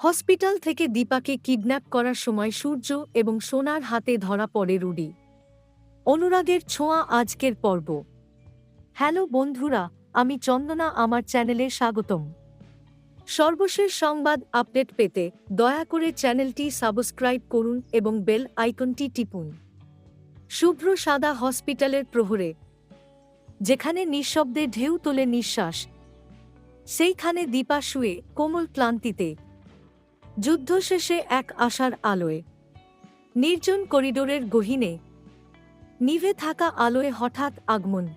Hospital থেকে দীপাকে kidnap করার সময় সূর্য এবং সোনার হাতে ধরা পড়ে রুডি। অনুরাগের ছোঁয়া আজকের পর্ব। হ্যালো বন্ধুরা, আমি চন্দনা, আমার চ্যানেলে স্বাগতম। সর্বশেষ সংবাদ আপডেট পেতে দয়া করে চ্যানেলটি সাবস্ক্রাইব করুন এবং বেল আইকনটি টিপুন। শুভ্র সাদা হসপিটালের প্রহরে, যেখানে নিঃশব্দে ঢেউ তোলে নিঃশ্বাস। সেইখানে দীপা শুয়ে কোমল ক্লান্তিতে যুদ্ধ শেষে এক আশার আলোয়। নির্জন করিডোরের গহিনে নিভে থাকা আলোয় হঠাৎ আগমন।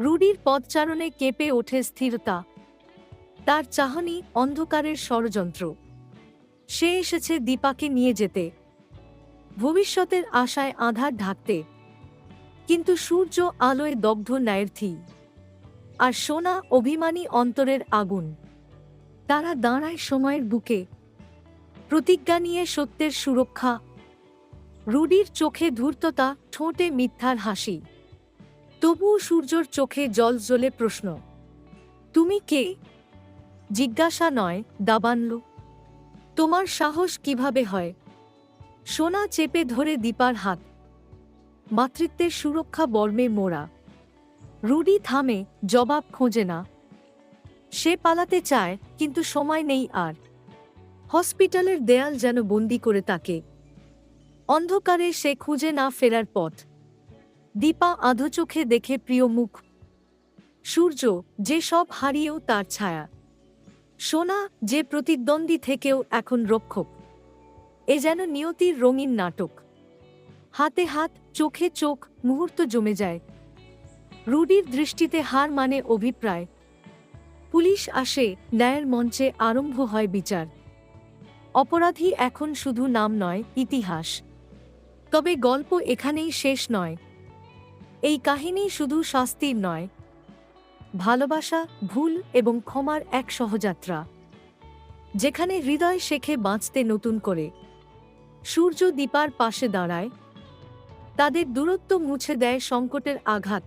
রুডির পদচারণে কেঁপে ওঠে স্থিরতা। তার চাহনি অন্ধকারের ষড়যন্ত্র। সে এসেছে দীপাকে নিয়ে যেতে। ভবিষ্যতের আশায় আধার ঢাকতে। কিন্তু সূর্য আলোয় দগ্ধ ন্যায়র্থী আর সোনা অভিমানী অন্তরের আগুন। তারা দাঁড়ায় সময়ের বুকে। প্রতিজ্ঞা নিয়ে সত্যের সুরক্ষা। রুডির চোখে ধূর্ততা, ঠোঁটে মিথ্যার হাসি। তবুও সূর্যর চোখে জল জ্বলে প্রশ্ন, তুমি কে? জিজ্ঞাসা নয়, দাবানল। তোমার সাহস কীভাবে হয়? সোনা চেপে ধরে দীপার হাত। মাতৃত্বের সুরক্ষা বর্মে মোড়া। রুডি থামে, জবাব খোঁজে না। সে পালাতে চায়, কিন্তু সময় নেই আর। হসপিটালের দেয়াল যেন বন্দি করে তাকে। অন্ধকারে সে খুঁজে না ফেরার পথ। দীপা আধো চোখে দেখে প্রিয় মুখ। সূর্য, যে সব হারিয়েও তার ছায়া। সোনা, যে প্রতিদ্বন্দ্বী থেকেও এখন রক্ষক। এ যেন নিয়তির রঙিন নাটক। হাতে হাত, চোখে চোখ, মুহূর্ত জমে যায়। রুডির দৃষ্টিতে হার মানে অভিপ্রায়। পুলিশ আসে, ন্যায়ের মঞ্চে আরম্ভ হয় বিচার। অপরাধী এখন শুধু নাম নয়, ইতিহাস। তবে গল্প এখানেই শেষ নয়। এই কাহিনী শুধু শাস্তির নয়। ভালোবাসা, ভুল এবং ক্ষমার এক সহযাত্রা। যেখানে হৃদয় শেখে বাঁচতে নতুন করে। সূর্য দীপার পাশে দাঁড়ায়। তাদের দূরত্ব মুছে দেয় সংকটের আঘাত।